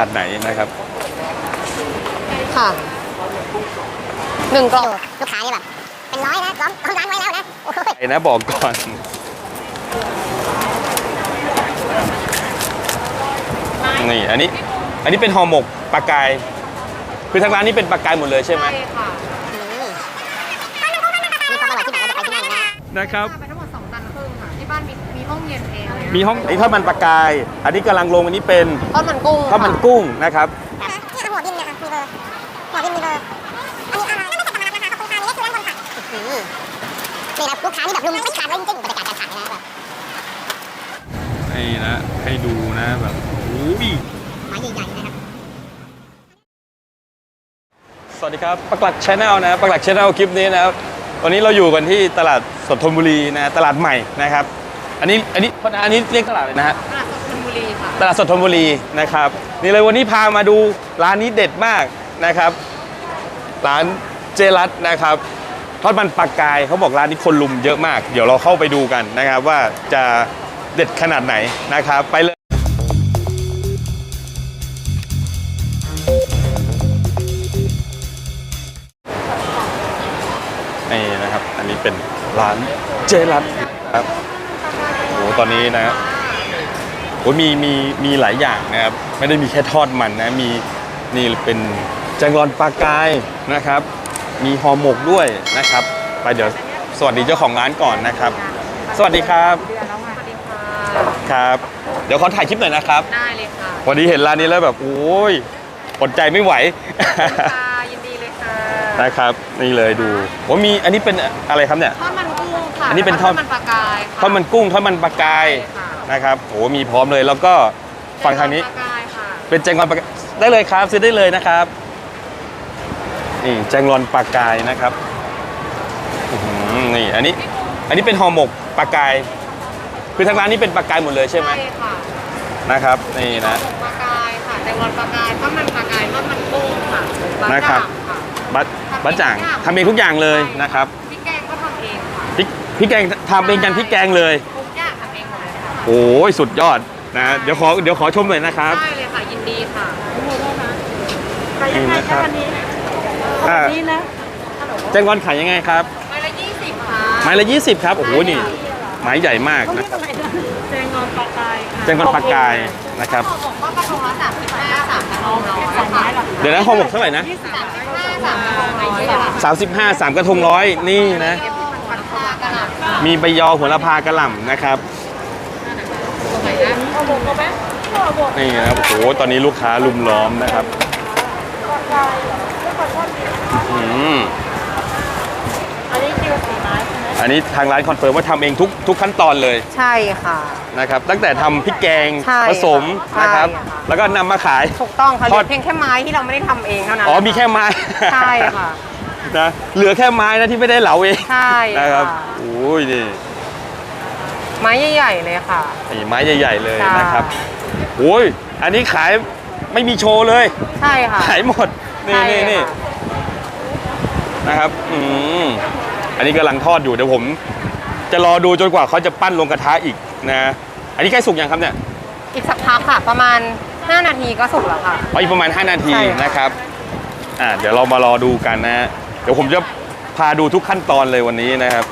นาดไหนนะครับ ค่ะหนึ่งกล่องลูกค้านี่แบบเป็นร้อยนะล้อมล้อมร้านไว้แล้วนะโอ้ยไอ้นะบอกก่อน นี่อันนี้ อันนี้เป็นห่อหมกปลากาย คือทางร้านนี้เป็นปลากายหมดเลยใช่ไหมใช่ค่ะมีความอร่อยที่ไหนเราจะไปที่นั่นนะนะครับ มีห้องไอ้ทอดมันปลากาย อันนี้กำลังลงอันนี้เป็นทอดมันกุ้งทอดมันกุ้งนะครับแบบนี่หัวบินนะคะมีเบอร์หัวบินมีเบอร์อันนี้อะไรไม่ใช่สมาร์ทนะคะขอบคุณค่ะนี่คือร้านคนค่ะนี่นะลูกค้านี่แบบลุมไม่ขาดเลยจริงๆบรรยากาศการขายนะแบบให้นะให้ดูนะแบบโอ้ยไม้ใหญ่ๆนะครับสวัสดีครับปักหลักชาแนลนะปักหลักชาแนลคลิปนี้นะครับวันนี้เราอยู่กันที่ตลาดสดธนบุรีนะตลาดใหม่นะครับ อันนี้อันนี้อันนี้เรียกตลาดเลยนะฮะ ตลาดสดชลบุรีค่ะตลาดสดธนบุรีนะครับนี่เลยวันนี้พามาดูร้านนี้เด็ดมากนะครับ ร้านเจรัตนะครับทอดมันปลากายเขาบอกร้านนี้คนลุมเยอะมาก เดี๋ยวเราเข้าไปดูกันนะครับ ว่าจะเด็ดขนาดไหนนะครับ ไปเลยนี่นะครับ อันนี้เป็นร้านเจรัตครับโอ้โห ตอนนี้นะโอ้ยมีมีมีหลายอย่างนะครับ ไม่ได้มีแค่ทอดมันนะ มีนี่เป็นแจงรอนปลากายนะครับ มีห่อหมกด้วยนะครับ ไปเดี๋ยวสวัสดีเจ้าของร้านก่อนนะครับ สวัสดีครับสวัสดีค่ะครับ เดี๋ยวขอถ่ายคลิปหน่อยนะครับ ได้เลยค่ะวันนี้เห็นร้านนี้แล้วแบบโอ้ยอดใจไม่ไหว ค่ะยินดีเลยค่ะนะครับ นี่เลยดูว่ามีอันนี้เป็นอะไรครับเนี่ยทอดมันกุ้งค่ะ อันนี้เป็นทอดแล้วก็มันปลากายค่ะทอดมันกุ้งทอดมันปลากายใช่ค่ะนะครับโอ้มีพร้อมเลยแล้วก็ฝั่งทางนี้ ปลากายค่ะเป็นแจงรอนปลากายได้เลยครับซื้อได้เลยนะครับนี่แจงรอนปลากายนะครับอื้อหือนี่อันนี้ อันนี้เป็นห่อหมกปลากายคือทางร้านนี้เป็นปลากายหมดเลยใช่ไหมใช่ค่ะนะครับนี่นะ ปลากายค่ะแตงรอนปลากายทอดมันปลากายทอดมันกุ้งค่ะปลานะครับ จ่างค่ะ บัตบัตจ่างทำเองทุกอย่างเลยนะครับ พริกพริกแกงทำเองกันพริกแกงเลย ทุกอย่างทำเองหมดเลยค่ะโอ้ยสุดยอดนะเดี๋ยวขอเดี๋ยวขอชมหน่อยนะครับ ได้เลยค่ะยินดีค่ะนี่นะครับอ่านี่นะ แจงรอนขายยังไงครับไม้ละยี่สิบค่ะไม้ละ 20 ครับโอ้โหนี่ไม้ใหญ่มากนะแตงรอนปลากายค่ะแจงรอนปลากายนะครับ ห่อหมกก็กระทงละสามสิบห้าสามกระทงร้อยค่ะเดี๋ยวนะห่อหมกเท่าไหร่นะสามสิบห้าสามกระทงร้อยค่ะ35 3กระทงร้อยนี่นะมันปลากระหล่ำ มีใบยอหัวละพากระหล่ำนะครับตรงไหนนะเอาหมกก็ไหมนี่นะครับโอ้โหตอนนี้ลูกค้าลุมล้อมนะครับอืมอันนี้คิวสีไม้ใช่ไหมอันนี้ทางร้านคอนเฟิร์มว่าทำเองทุกทุกขั้นตอนเลยใช่ค่ะ นะครับ ตั้งแต่ทำพริกแกงใช่ผสมใช่นะครับค่ะ แล้วก็นำมาขาย ถูกต้องค่ะเหทลืออด เพียงแค่ไม้ที่เราไม่ได้ทำเองเท่านั้นอ๋อมีแค่ไม้ ใช่ค่ะ นะเหลือแค่ไม้นะที่ไม่ได้เหลาเองใช่นะครับค่ะโอ้ยนี่ไม้ใหญ่ๆเลยค่ะนี่ไม้ใหญ่ๆเลยใช่นะครับโอ้ยอันนี้ขายไม่มีโชว์เลย ใช่ค่ะ ขายหมด นี่ใช่นี่นี่ค่ะนะครับอืมอันนี้กำลังทอดอยู่เดี๋ยวผม จะรอดูจนกว่าเขาจะปั้นลงกระทะอีกนะ อันนี้ใกล้สุกยังครับเนี่ย อีกสักพักค่ะ ประมาณ 5 นาทีก็สุกแล้วค่ะอ๋ออีกประมาณ 5 นาทีใช่ค่ะนะครับ อ่าเดี๋ยวเรามารอดูกันนะฮะ เดี๋ยวผมจะพาดูทุกขั้นตอนเลยวันนี้นะครับ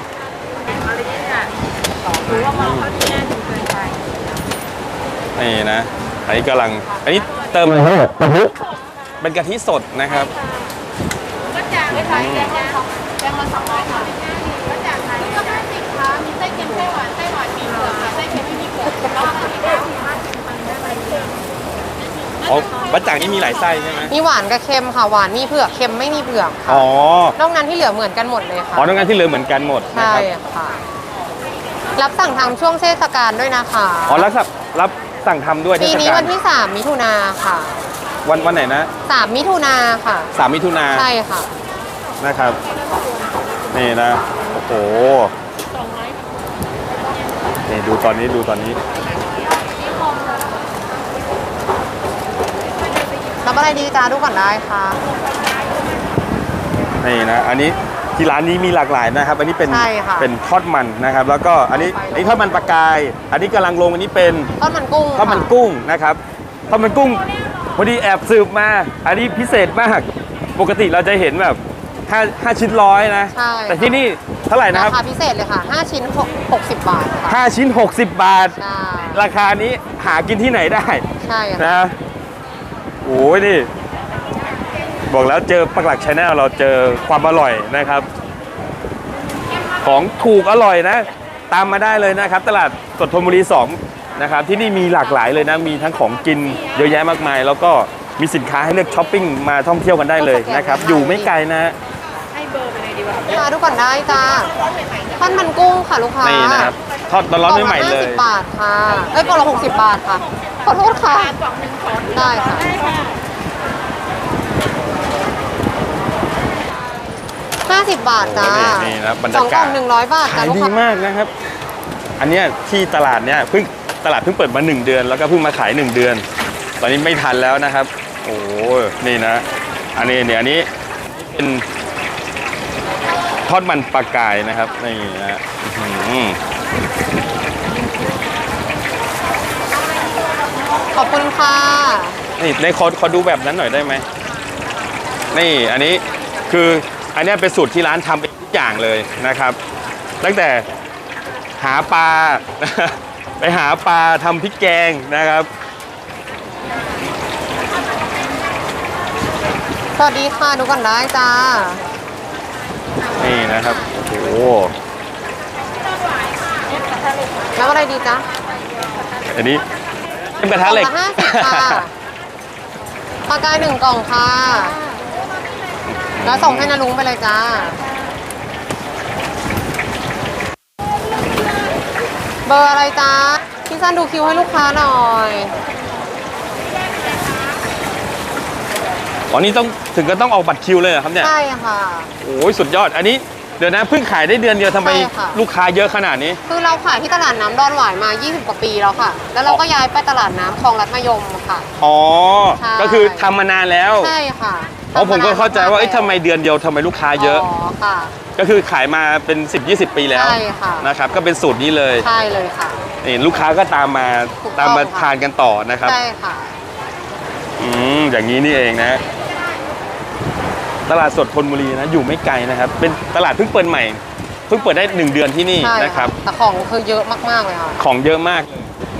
นี่นะอันนี้กำลัง อันนี้เติมอะไรครับเป็นกะทิสดนะครับ ก็จากไม่ไทยแกงละแกงละสองร้อยค่ะ อ๋อบัจจ่างนี่มีหลายไส้ใช่ไหมมีหวานกับเค็มค่ะ หวานมีเผือกเค็มไม่มีเผือกค่ะอ๋อนอกนั้นที่เหลือเหมือนกันหมดเลยค่ะอ๋อตรงนั้นที่เหลือเหมือนกันหมดนะใช่ครับค่ะ รับสั่งทำช่วงเทศกาลด้วยนะคะอ๋อรับสับรับสั่งทำด้วยเทปีศนี้กาวัลนที่ 3 มิถุนาค่ะ วันวันไหนนะ3 มิถุนาค่ะ สามมิถุนาใช่ค่ะ นะครับนี่นะโอ้โหนี่ดูตอนนี้ดูตอนนี้ รับ อะไรดีจ้าดูก่อนได้ค่ะ นี่นะ อันนี้ที่ร้านนี้มีหลากหลายนะครับ อันนี้เป็นใช่ค่ะ เป็นทอดมันนะครับ แล้วก็อันนี้อันนี้ทอดมันปลากาย อันนี้กำลังลงอันนี้เป็นทอดมันกุ้งทอดมันค่ะกุ้งนะครับทอดมันกุ้งพอดีแอบสืบมา อันนี้พิเศษมาก ปกติเราจะเห็นแบบ5 5ชิ้นร้อยนะ ใช่แต่ที่นี่เท่าไหร่นะครารับคาพิเศษเลยค่ะ 5 ชิ้น6 60 บาทค่ะ5ชิ้น 60 บาท ใช่ราคานี้หากินที่ไหนได้ใช่ค่ะนะ โอ้ยนี่ บอกแล้วเจอปักหลักชาแนลเราเจอความอร่อยนะครับ ของถูกอร่อยนะ ตามมาได้เลยนะครับ ตลาดสดธนบุรี2นะครับที่นี่มีหลากหลายเลยนะ มีทั้งของกินเยอะแยะมากมาย แล้วก็มีสินค้าให้เลือกช้อปปิ้งมาท่องเที่ยวกันได้เลยนะครับ อยู่ไม่ไกลนะให้เบอร์ไปเลยดีกว่ามาดูก่อนได้จ้าท่อนมันกุ้งค่ะลูกค้านี่นะครับ ทอดร้อนๆใหม่ๆเลยกล่องละ50บาทค่ะเอ้ยกล่องละ60 บาทค่ะ ขอโทษค่ะ กล่องหนึ่งขอได้ค่ะ50 บาทจ้าโอ้นี่นี่นะบรรสยาองกกาล่อศงหนึ่งร้อยบาทขาจ้ายลูกดีค้า มากนะครับ อันเนี้ยที่ตลาดเนี้ยเพิ่งตลาดเพิ่งเปิดมา 1 เดือน แล้วก็เพิ่งมาขาย 1 เดือน ตอนนี้ไม่ทันแล้วนะครับ โอ้โหนี่นะ อันนี้เนี่ยอันนี้เป็นทอดมันปลากายนะครับนี่นะอื้อหือ ขอบคุณค่ะ นี่ในขอขอดูแบบนั้นหน่อยได้ไหม นี่อันนี้คืออันเนี้ยเป็นสูตรที่ร้านทำเองทุกอย่างเลยนะครับ ตั้งแต่หาปลา ไปหาปลาทำพริกแกงนะครับ สวัสดีค่ะ ดูก่อนได้จ้า นี่นะครับ โอ้โห แล้วอะไรดีจ๊ะอันนี้เป็นกระทะเหล็กกล่องละ50ค่ะปลากายหนึ่งกล่องค่ะ แล้วส่งให้นาลุงไปเลยจ้า เบอร์อะไรจ้าพี่ซันดูคิวให้ลูกค้าหน่อยอ๋อนี่ต้องถึงก็ต้องออกบัตรคิวเลยเหรอครับเนี่ย ใช่ค่ะ โอ้ยสุดยอด อันนี้ เดี๋ยวนะเพิ่งขายได้เดือนเดียวทำไมใช่ค่ะ ลูกค้าเยอะขนาดนี้ คือเราขายที่ตลาดน้ำดอนหวายมา 20 กว่าปีแล้วค่ะ แล้วเราก็ย้ายไปตลาดน้ำคลองรัฐมยมค่ะ อ๋อ ใช่ ก็คือทำมานานแล้วใช่ค่ะอ๋อผมก็เข้าใจว่าเอ้ยทำไมเดือนเดียวทำไมลูกค้าเยอะ อ๋อค่ะ ก็คือขายมาเป็น 10-20 ปีแล้วใช่ค่ะ นะครับ ก็เป็นสูตรนี้เลยใช่เลยค่ะ นี่ลูกค้าก็ตามมาถูกต้องตามมาค่ะ ทานกันต่อนะครับ ใช่ค่ะ อืมอย่างนี้นี่เองนะ ตลาดสดธนบุรีนะอยู่ไม่ไกลนะครับ เป็นตลาดเพิ่งเปิดใหม่เพิ่งเปิดได้หนึ่งเดือนที่นี่ใช่นะครับแต่ของคือเยอะมากๆเลยค่ะของเยอะมาก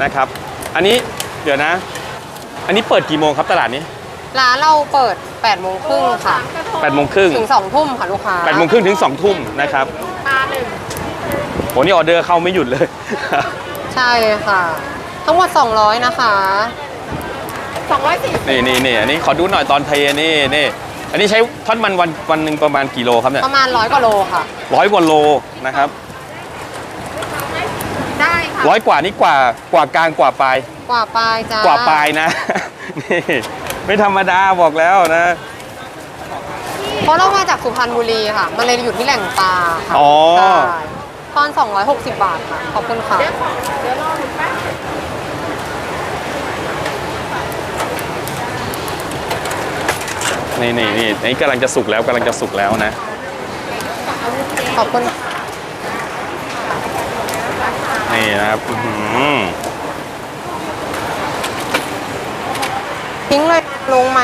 นะครับ อันนี้เดี๋ยวนะ อันนี้เปิดกี่โมงครับตลาดนี้ร้านเราเปิด8โมงครึ่งค่ะ8โมงครึ่งถึง2ทุ่มค่ะลูกค้า8โมงครึ่งถึง2ทุ่มนะครับปลาหนึ่งโหนี่ออเดอร์เข้าไม่หยุดเลย ใช่ค่ะ ทั้งหมด 200 นะคะสองร้อยสี่สิบนี่นี่นี่อันนี้ขอดูหน่อยตอนเทนี่นี่ อันนี้ใช้ทอดมันวันวันหนึ่งประมาณกี่โลครับเนี่ยประมาณร้อยกว่าโลค่ะ ร้อยกว่าโลนะครับได้ค่ะร้อยกว่านี่กว่ากว่ากลางกว่าปลายกว่าปลายจ้ากว่าปลายนะ นี่ไม่ธรรมดาบอกแล้วนะ เพราะเรามาจากสุพรรณบุรีค่ะ มันเลยอยู่ที่แหล่งปลาค่ะอ๋อ ใช่ตอน260 บาทค่ะ ขอบคุณค่ะ เดี๋ยวขอเดี๋ยวรอหนึ่งแป๊บ นี่นี่นี่นี่กำลังจะสุกแล้วกำลังจะสุกแล้วนะ ขอบคุณนี่นะครับอื้อหือทิ้งเลยลงมา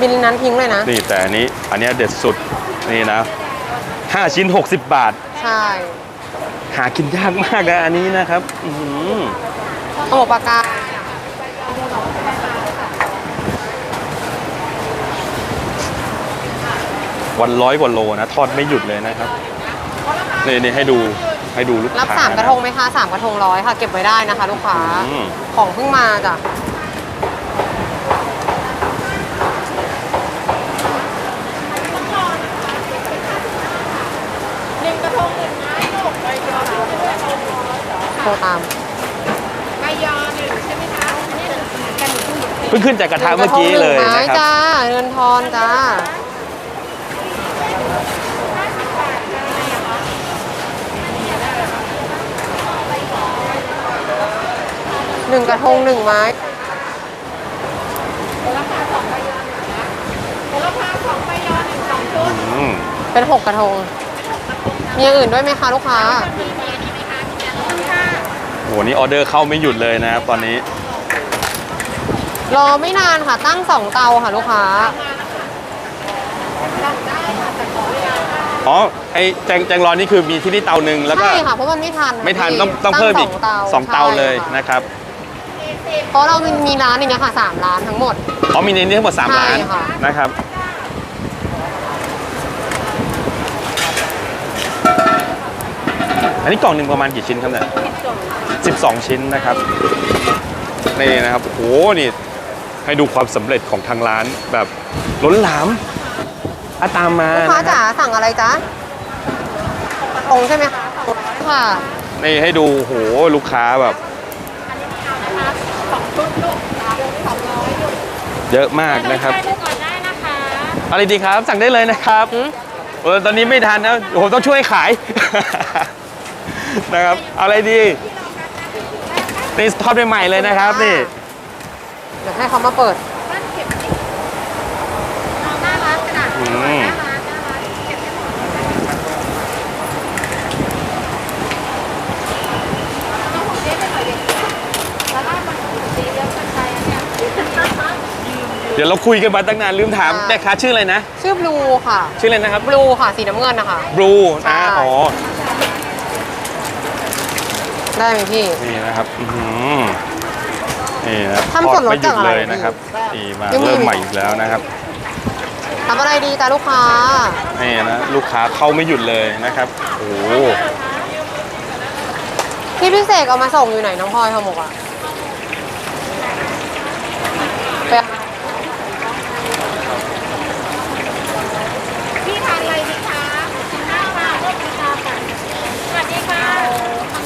บินนั้นทิ้งเลยนะ นี่แต่อันนี้อันเนี้ยเด็ดสุดนี่นะ5ชิ้น 60 บาท ใช่หากินยากมากนะอันนี้นะครับ อื้อหือขโมยปากกา วันร้อยกว่าโลนะทอดไม่หยุดเลยนะครับนี่นี่ให้ดูให้ดูลูกค้ารับสามกระทงไหมคะสามกระทงร้อยค่ะ เก็บไว้ได้นะคะ ลูกค้าอืมของเพิ่งมาจ้ะหนึ่งกระทงหนึ่งไม้ลูกใบยอหนึ่งใบยอโทรตามใบยอหนึ่งใช่ไหมคะนี่กันหนึ่งเพิ่งขึ้นจากกระทะเมื่อกี้เลยหนึ่งกระทงหนึ่งไม้นะครับจ้าเรือนทอนจ้า หนึ่งกระทงหนึ่งไม้ราคาสองใบยอหนึ่งนะราคาสองใบยอหนึ่งสองชุดอืมเป็นหกกระทง มีอย่างอื่นด้วยไหมคะลูกค้า มีมีอันนี้ไหมคะมีอันนี้ค่ะโหนี่ออเดอร์เข้าไม่หยุดเลยนะครับตอนนี้ รอไม่นานค่ะตั้งสองเตาค่ะลูกค้าอ๋อ ไอแจงแจงรอนนี่คือมีที่นี่เตาหนึ่งแล้วก็ใช่ค่ะเพราะมันไม่ทันไม่ทันพี่ต้องต้องเพิ่มอีกตั้สองเตาเลยใช่ค่ะนะครับ เพราะเรามีร้านอย่างเงี้ยค่ะสามร้านทั้งหมด อ๋อมีในนี้ทั้งหมดสามใช่ร้านค่ะ นะครับ อันนี้กล่องหนึ่งประมาณกี่ชิ้นครับเนี่ยสิบสองชิ้นนะครับ นี่นะครับ โอ้โห นี่ให้ดูความสำเร็จของทางร้านแบบล้นหลามอะตามมาลูกค้านะคจ๋ารับสั่งอะไรจ๊ะตรงใช่ไหมคะค่ะ นี่ให้ดู โอ้โห ลูกค้าแบบ สองชุดลูกสองร้อยลูก เยอะมากนะครับได้ลูกก่อนได้นะคะอะไรดีครับ สั่งได้เลยนะครับหืมเออตอนนี้ไม่ทันนะโอ้โหต้องช่วยขาย นะครับเอาอะไรดีนี่ทอดใหม่ๆเลยนะครับนี่เดี๋ยวให้เขามาเปิด บ้านเก็บนี่เอาหน้าร้านกระดาษ อื หน้าร้าน ม หน้าร้านเก็บให้หมดต้องของเจ๊ไปหน่อยดิแล้วลาดมันสีเยอะเกินไปอันเนี่ย เดี๋ยวเราคุยกันมาตั้งนานลืมถามค่ะแม่ค้าชื่ออะไรนะ ชื่อบลูค่ะ ชื่ออะไรนะครับบลูค่ะสีน้ำเงินนะคะบลูใช่นะอ๋อได้ไหมพี่นี่นะครับอื้อหือนี่นะทำส่วนลดไม่หยุดจากอะไรเลยนะครับนี่มายังมีเริ่มใหม่อีกแล้วนะครับทำอะไรดีจ้าลูกค้านี่นะลูกค้าเข้าไม่หยุดเลยนะครับโอ้โหพี่พิเศษเอามาส่งอยู่ไหนน้องพลอยทอหมกอะไป พี่ทานอะไรดีคะกินข้าวค่ะร่วมกินข้าวกันสวัสดีค่ะทำกินข องค่ะ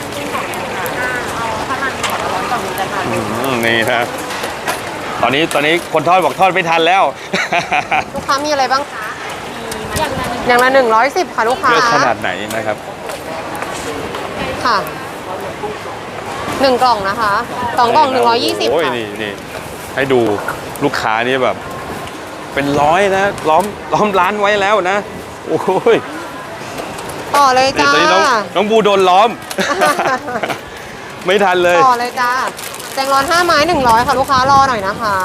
เอาข้าวมันขอร้อนกล่องนึงจะทานอืมนี่ครับตอนนี้ตอนนี้คนทอดบอกทอดไม่ทันแล้ว ลูกค้ามีอะไรบ้างคะอย่างละอย่างละหนึ่งร้อยสิบค่ะลูกค้าเลือกขนาดไหนนะครับ ค่ะหนึ่งกล่องนะคะสองกล่องหนึ่งร้อยยี่สิบโอ้ยค่ะนี่นี่ให้ดูลูกค้านี่แบบ เป็นร้อยนะล้อมล้อมร้านไว้แล้วนะ โอ้ย ต่อเลยนี่จ้าตอนนี้น้องน้องบูโดนล้อม ไม่ทันเลยต่อเลยจ้าแจงร้อนห้าไม้หนึ่งร้อยค่ะลูกค้ารอหน่อยนะคะ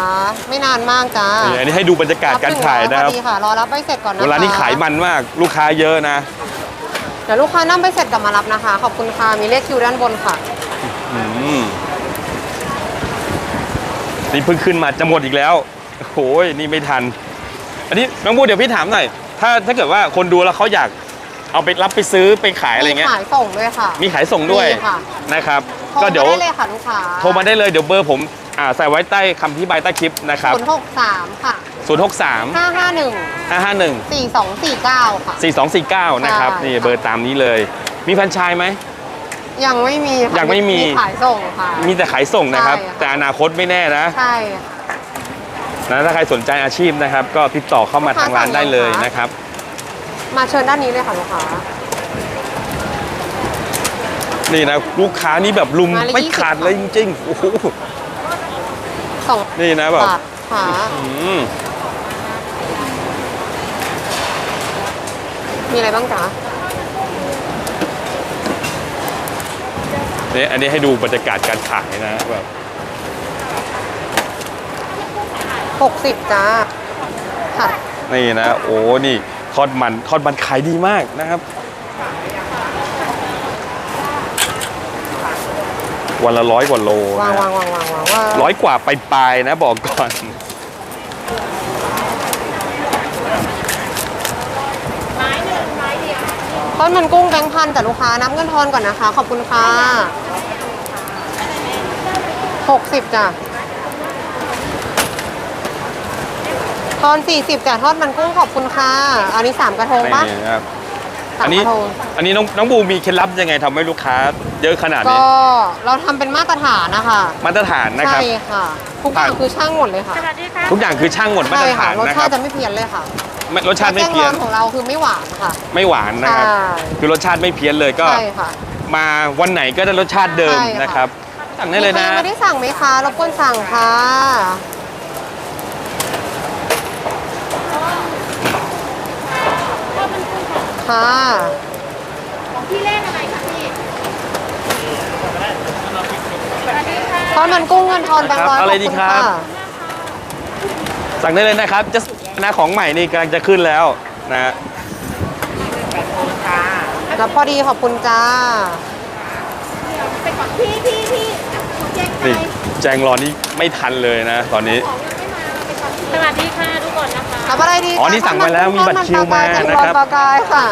ไม่นานมากจ้านี่อันนี้ให้ดูบรรยากาศการขายนะครับบหงอยพอดีค่ะรอรับใบเสร็จก่อนนะคะเวลานี้ขายมันมากลูกค้าเยอะนะ เดี๋ยวลูกค้านั่งใบเสร็จกลับมารับนะคะ ขอบคุณค่ะมีเลขคิวด้านบนค่ะอืมนี่เพิ่งขึ้นมาจะหมดอีกแล้วโอ้ยนี่ไม่ทัน อันนี้น้องบูเดี๋ยวพี่ถามหน่อยถ้าถ้าเกิดว่าคนดูแล้วเขาอยาก เอาไปรับไปซื้อไปขายอะไรเงี้ย มีขายส่งด้วยค่ะ มีขายส่งด้วยมีค่ะนะครับ โทรก็เดี๋ยวมาได้เลยค่ะลูกค้าโทรมาได้เลยเดี๋ยวเบอร์ผมอ่าใส่ไว้ใต้คำที่บายใต้คลิปนะครับศูนย์หกสามค่ะ 063ห้าห้าหนึ่ง551สี่สองสี่เก้าค่ะ 4249 นะครับ ใช่ นี่ค่ะเบอร์ตามนี้เลย มีแฟรนไชส์ไหม ยังไม่มีค่ะยังไม่มีขายส่งค่ะ มีแต่ขายส่งนะครับ ใช่ค่ะ แต่อนาคตไม่แน่นะใช่ค่ะ นะถ้าใครสนใจอาชีพนะครับ ก็ติดต่อเข้ามาทางร้านได้เลยนะครับ มาเชิญด้านนี้เลยค่ะลูกค้า นี่นะลูกค้านี่แบบลุมมาละไม่20ขาดเลยจริงๆโอ้โหสองนี่นะแบบ บาทค่ะอืมมีอะไรบ้างจ๊ะนี่อันนี้ให้ดูบรรยากาศการขายนะแบบหกสิบจ้าค่ะนี่นะ โอ้นี่ ทอดมันทอดมันขายดีมากนะครับ วันละร้อยกว่าโลวางนะวางวางวางวางว่าร้อยกว่าไปลายๆนะบอกก่อนไม้หนึ่งไม้เดียวต้นมันกุ้งแบงค์พันแต่ลูกค้านับเงินทอนก่อนนะคะ ขอบคุณค่ะหกสิบจ้ะ ทอนสี่สิบจ้ะทอดมันกุ้งขอบคุณค่ะ อันนี้สามกระทงปะนี่นะครับสาอัมนนี้กระทง อันนี้น้องน้องบูมีเคล็ดลับยังไงทำให้ลูกค้าเยอะขนาดก็นี้เราทำเป็นมาตรฐานนะคะมาตรฐานนะครับ ใช่ค่ะ ทุกอย่างคือช่างหมดเลยค่ะสวัสดีค่ะทุกอย่างคือช่างหมดมาตรใช่ค่ะฐานรสนะคชารับติจะไม่เพี้ยนเลยค่ะไม่รสชาติไม่เพี้ยน แกงร้อของเราคือไม่หวานค่ะ ไม่หวานนะครับ ใช่ คือรสชาติไม่เพี้ยนเลยก็ ใช่ค่ะ มาวันไหนก็ได้รสชาติเดิมใช่ค่ะ นะครับสั่งได้เลยมีนะใครยังไม่ได้สั่งไหมคะรบกวนสั่งค่ะ ค่ะ ของพี่เลขอะไรคะพี่สวัสดีค่ะทอดมันกุ้งเงินทอนแบงค์ร้อยครับอะไรดีครับ ขอณะสั่งได้เลยนะครับ จะนะของใหม่นี่กำลังจะขึ้นแล้วนะฮะรับพอดีขอบคุณจ้าไปก่อนพี่พี่พี่แจ้งใจนี่แจงรอนี่ไม่ทันเลยนะ ตอนนี้สวัสดีค่ะทุกคนนะคะ รับอะไรดีอ๋อนี่สั่งไปแล้วมีบัตรคิวมานะครับปลากายค่ะ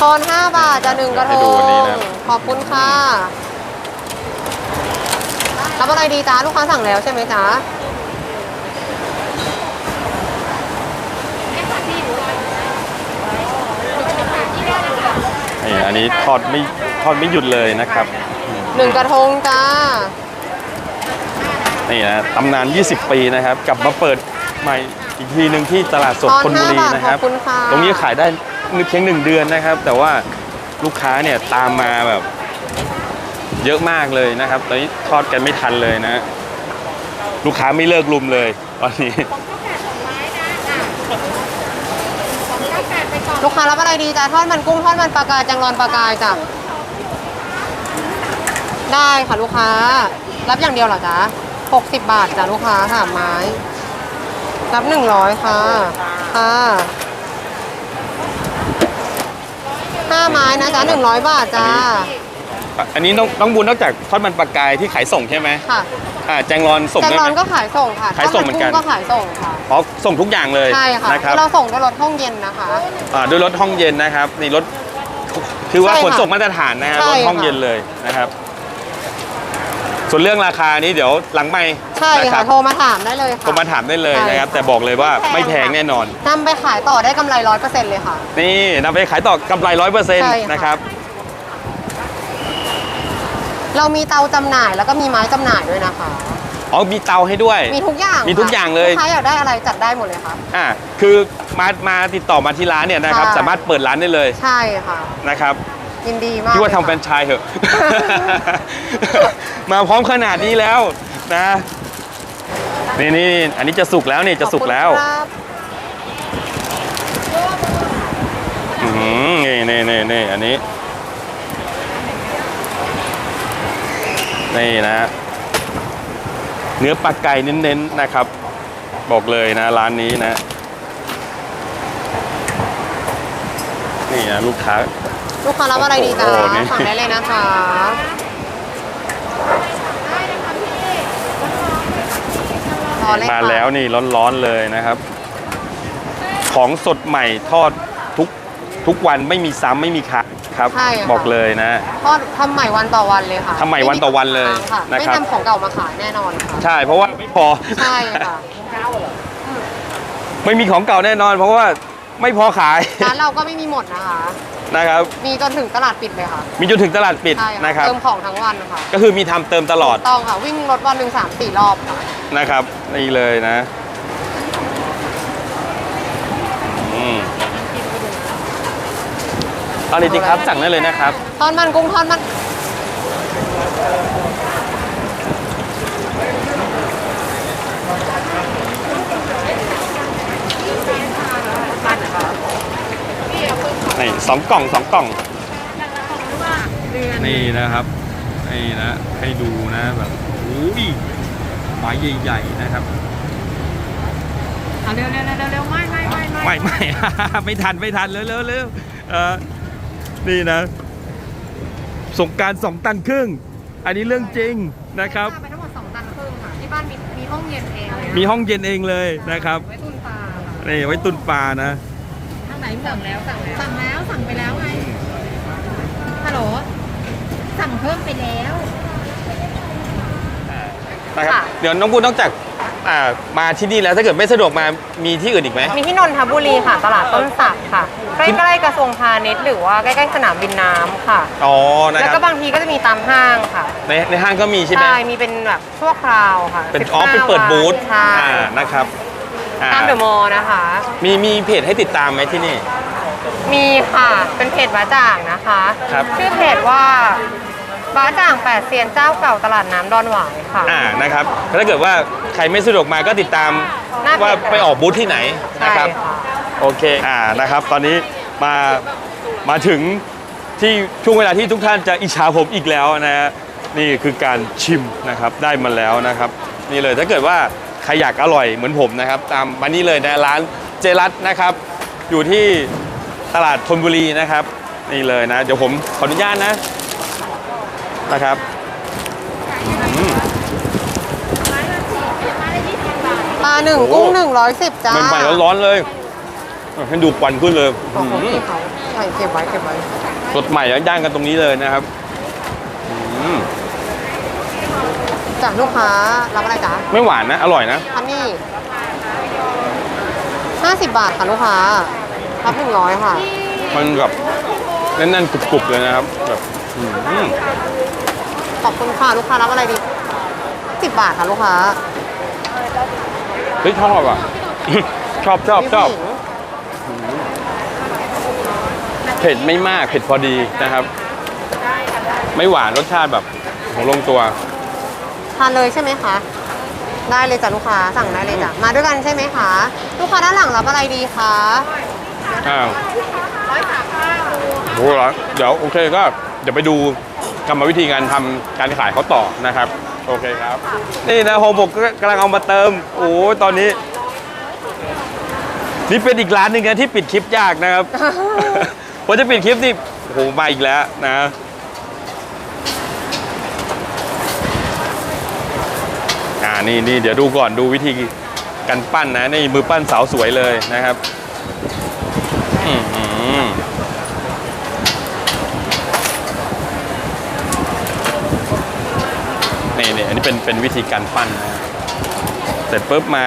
ทอน5 บาทจะหนึ่งกระทให้ดูงวันนี้นะขอบคุณค่ะรับอะไรดีจ้าลูกค้าสั่งแล้วใช่ไหมจ๊ะนี่อันนี้ทอดไม่ทอดไม่หยุดเลยนะครับหนึ่งกระทงจ้า นี่นะตำนาน 20 ปีนะครับ กลับมาเปิดใหม่อีกทีหนึ่งที่ตลาดสดทอนธนบุรีห้าบาทนะครับ ขอบคุณค่ะ ตรงนี้ขายได้เพียงหนึ่งเดือนนะครับ แต่ว่าลูกค้าเนี่ยตามมาแบบ เยอะมากเลยนะครับ ตอนนี้ทอดกันไม่ทันเลยนะ ลูกค้าไม่เลิกลุมเลยตอนนี้ ลูกค้ารับอะไรดีจ้าทอดมันกุ้งทอดมันปลากายจังรอนปลากายจ้ะได้ค่ะลูกค้า รับอย่างเดียวเหรอจ๊ะ 60 บาทจ้ะลูกค้าสามไม้ รับ 100 ค่ะ ค่ะห้าไม้นะจ๊ะ100 บาทจ้า อันนี้น้องน้องบุญนอกจากทอดมันปลากายที่ขายส่งใช่ไหมค่ะ อ่าแจงรอนส่งแจงได้รไหอมนก็ขายส่งค่ะขายส่งเหมือนกันทดก็ขายส่งค่ะ อ๋อส่งทุกอย่างเลยใช่ค่ะ นะครับเราส่งด้วยรถห้องเย็นนะคะ อ่าด้วยรถห้องเย็นนะครับนี่รถคือว่าใช่ขค่ะนส่งมาตรฐานนะครับใช่รถห้องค่ะ เย็นเลยนะครับ ส่วนเรื่องราคานี้เดี๋ยวหลังไม่ใช่นะคค่ะรับโทรมาถามได้เลยค่ะ โทรมาถามได้เลยใช่นะครับค่ะแต่บอกเลยว่าไม่แพงแน่นอนนำไปขายต่อได้กำไรร้อยเปอร์เซ็นต์เลยค่ะ นี่นำไปขายต่อกำไรร้อยเปอร์เซ็นต์ใช่ค่ะนะครับ เรามีเตาจำหน่ายแล้วก็มีไม้จำหน่ายด้วยนะคะอ๋อมีเตาให้ด้วย มีทุกอย่าง มีทุกอย่างเลยลูกค้าอยากได้อะไรจัดได้หมดเลยค่ะอ่า คือมา มาติดต่อมาที่ร้านเนี่ยนะครับใช่สามารถเปิดร้านได้เลย ใช่ค่ะ นะครับ ยินดีมากพี่ว่าเลยทำแฟรนไชส์เถอะ มาพร้อมขนาดนี้แล้วนะ นี่นี่อันนี้จะสุกแล้วนี่จะสุกแล้วขอบคุณครับอืมนี่นี่นี่นี่อันนี้ นี่นะ เนื้อปลาไก่เน้นๆนะครับ บอกเลยนะร้านนี้นะ นี่นะลูกค้า ลูกค้ารับอะไรดีจ้าโอ้โหนี่ สั่งได้เลยนะคะรอเลยมาค่ะแล้วนี่ร้อนๆเลยนะครับ ของสดใหม่ทอดทุกทุกวันไม่มีซ้ำไม่มีขาดครับ ใช่ค่ะ บอกเลยนะ ทอดทำใหม่วันต่อวันเลยค่ะทำใหม่วันต่อวันเลยค่ะนะไม่ครับนำของเก่ามาขายแน่นอนค่ะ ใช่เพราะว่าไม่พอ ใช่ค่ะ ไม่มีของเก่าแน่นอน เพราะว่าไม่พอขาย ร้านเราก็ไม่มีหมดนะคะ นะครับมีจนถึงตลาดปิดเลยค่ะมีจนถึงตลาดปิดใช่ค่ะนะครับ เติมของทั้งวันค่ะก็คือมีทำเติมตลอดต้องค่ะวิ่งรถวันหนึ่งสามสี่รอบค่ะนะครับนี่เลยนะอืมเอาเลยดีครับสั่งได้เลยนะครับทอดมันกุ้งทอดมัน นี่สองกล่องสองกล่อง นี่นะครับ นี่นะ ให้ดูนะแบบอุ้ยไม้ใหญ่ๆนะครับเอาเร็วเร็วเร็วเร็วไม่ไม่ไม่ไม่ไม่ไม่ไม่ทันไม่ทันเร็วเร็วเร็วเออนี่นะ สงกรารสองตันครึ่ง อันนี้เรื่องจริงนะครับไปทั้งหมด2ตันครึ่งค่ะที่บ้านมีมีห้องเย็นเองเลยมีห้องเย็นเองเลยนะครับไว้ตุนปลาค่ะนี่ไว้ตุนปลานะทาง ไหนสั่งแล้วสั่งแล้วสั่งแล้วสั่งไปแล้วไงฮัลโหลสั่งเพิ่มไปแล้ว นะครับ ค่ะ เดี๋ยวน้องบูนนอกจากอ่ามาที่นี่แล้วถ้าเกิดไม่สะดวกมามีที่อื่นอีกไหม มีที่นนทบุรีค่ะ ตลาดต้นสักค่ะ ใกล้ๆกระทรวงพาณิชย์หรือว่าใกล้ๆสนามบินน้ำค่ะ อ๋อ นะแล้วครัก็บ บางทีก็จะมีตามห้างค่ะในในห้างก็มีใช่ไหมใช่มีเป็นแบบชั่วคราวค่ะเป็น15อ๋อ เป็นเปิดบูธใช่อ่า นะครับอ่า ตามเดอะมอลล์นะคะ มีมีเพจให้ติดตามไหมที่นี่ มีค่ะ เป็นเพจบ้าจ่างนะคะ ครับ ชื่อเพจว่าบ้าจ่างแปดเซียนเจ้าเก่าตลาดน้ำดอนหวายค่ะ อ่านะครับถ้าเกิดว่าใครไม่สะดวกมาก็ติดตามหน้าเพจว่าไปออกบูธที่ไหนใช่นะครับ ค่ะ โอเค อ่า นะครับ ตอนนี้มา มาถึงที่ช่วงเวลาที่ทุกท่านจะอิจฉาผมอีกแล้วนะฮะนี่คือการชิมนะครับ ได้มาแล้วนะครับ นี่เลย ถ้าเกิดว่า ใครอยากอร่อยเหมือนผมนะครับ ตามมานี่เลยนะร้านเจรัตนะครับ อยู่ที่ตลาดธนบุรีนะครับ นี่เลยนะ เดี๋ยวผมขออนุญาตนะนะครับอืมปลาหนึ่งโอ้กุ้งหนึ่งร้อยสิบจ้าใหม่ๆร้อนๆเลยให้ดูควันขึ้นเลยโอ้โหอืมพี่เขาใส่เก็บไว้เก็บไว้สดใหม่แล้วย่างกันตรงนี้เลยนะครับ อืม จากลูกค้ารับอะไรจ๊ะไม่หวานนะ อร่อยนะอันนี้ห้าสิบบาทค่ะลูกค้ารับหนึ่งร้อยค่ะ มันแบบแน่นๆกรุบๆเลยนะครับแบบอืมขอบคุณค่ะลูกค้ารับอะไรดีสิบบาทค่ะลูกค้าเฮ้ยชอบอะ ชอบชอบชอบพี่ผู้หญิงเผ็ดไม่มากเผ็ดพอดีนะครับ ไม่หวานรสชาติแบบของลงตัว ทานเลยใช่ไหมคะ ได้เลยจ้ะลูกค้าสั่งได้เลยจ้ะมาด้วยกันใช่ไหมคะ ลูกค้าด้านหลังรับอะไรดีคะอ้าวโหเหรอเดี๋ยวโอเคก็เดี๋ยวไปดูกรรมวิธีการทำการขายเขาต่อนะครับ โอเคครับ นี่นะโฮมผมก็กำลังเอามาเติม โอ้ยตอนนี้ นี่เป็นอีกร้านหนึ่งนะที่ปิดคลิปยากนะครับพอจะปิดคลิปนี่โอ้โหมาอีกแล้วนะ อ่า นี่นี่เดี๋ยวดูก่อนดูวิธีการปั้นนะนี่มือปั้นสาวสวยเลยนะครับอื้อหือนี่นี่อันนี้เป็นเป็นวิธีการปั้นนะเสร็จปุ๊บมา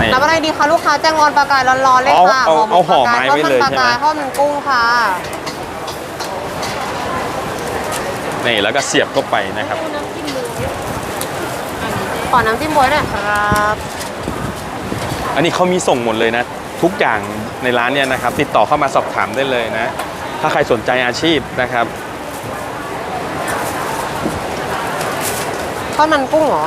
นี่รับอะไรดีคะลูกค้าแจ้งรอนปลากายร้อนๆเลยค่ะเอาเอาเอาห่อไม้ไว้เลยทอดมันปลากายใช่ไหมทอดมันกุ้งค่ะนี่แล้วก็เสียบเข้าไปนะครับข อน้ำจิ้มบวยหน่อยครับ อันนี้เขามีส่งหมดเลยนะ ทุกอย่างในร้านเนี่ยนะครับ ติดต่อเข้ามาสอบถามได้เลยนะ ถ้าใครสนใจอาชีพนะครับทอดมันกุ้งเหรอ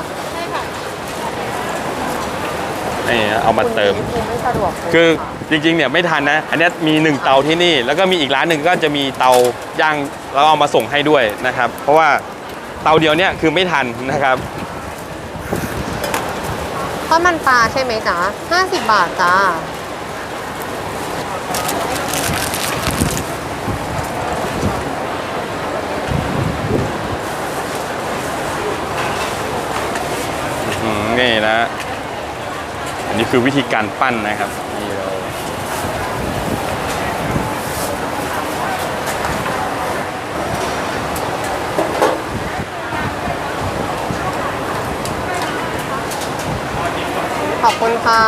นี่เอามาเติม ไม่สะดวกคือจริงๆเนี่ยไม่ทันนะ อันเนี้ยมีหนึ่งเตาที่นี่ แล้วก็มีอีกร้านหนึ่งก็จะมีเตาย่างแล้วเอามาส่งให้ด้วยนะครับ เพราะว่าเตาเดียวเนี่ยคือไม่ทันนะครับ ทอดมันปลาใช่ไหมจ๊ะห้าสิบบาทจ้าอืมนี่นะ อันนี้คือวิธีการปั้นนะครับนี่เลย ขอบ คุณค่ะ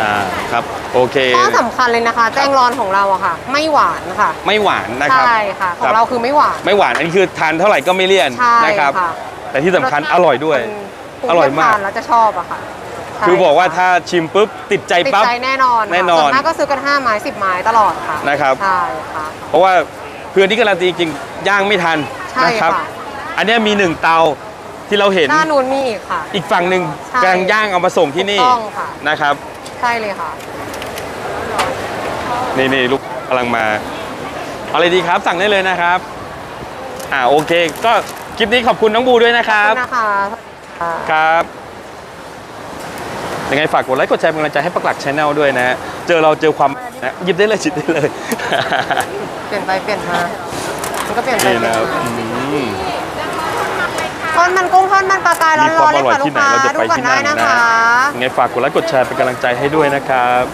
อ่าครับโอเค ข้อสำคัญเลยนะคะ แจ้งรอนของเราอะค่ะ ไม่หวานค่ะ ไม่หวานนะครับใช่ค่ะ ขอคงบเราคือไม่หวาน ไม่หวานอันนี้คือทานเท่าไหร่ก็ไม่เลี่ยนใช่นะครับ ค่ะแต่ที่สำคัญอร่อยด้วยคุณอร่อยมากทนแล้วจะชอบอะค่ะใช่คือบอกว่าถ้าชิมปุ๊บติดใจติดปั๊บ ใจแน่นอนค่ะแน่นอนส่วนมากก็ซื้อกัน5ไม้10ไม้ตลอดค่ะนะครับ ใช่ค่ะ เพราะว่าเพื่อนที่การันตีจริงๆย่างไม่ทันใช่นะครับ ค่ะ อันเนี้ยมีหนึ่งเตาที่เราเห็น หน้านูนมีอีกค่ะ อีกฝั่งหนึ่งใช่กำลังย่างเอามาส่งที่นี่ถูกต้องค่ะ นะครับ ใช่เลยค่ะ นี่นี่ลูกกำลังมาเอาอะไรดีครับสั่งได้เลยนะครับ อ่าโอเค ก็คลิปนี้ขอบคุณน้องบูด้วยนะคขอบรับคุณนะคะค่ะ ครับยังไงฝากกดไลค์กดแชร์เป็นกำลังใจให้ปักหลักชแนลด้วยนะฮะเจอเราเจอความนะหยิบได้เลยจิบได้เลย เปลี่ยนไปเปลี่ยนมา มันก็เปลี่ยนไปนี่เปลี่นะยนครับมาอืม ทอดมันกุ้งทอดมันปลากายร้มีความอนๆเลยอร่อยค่ะลูที่กไหนค้าเราจะดูไปก่อนที่ได้นั่นนะนะคะยังไงฝากกดไลค์กดแชร์เป็นกำลังใจให้ด้วยนะครับ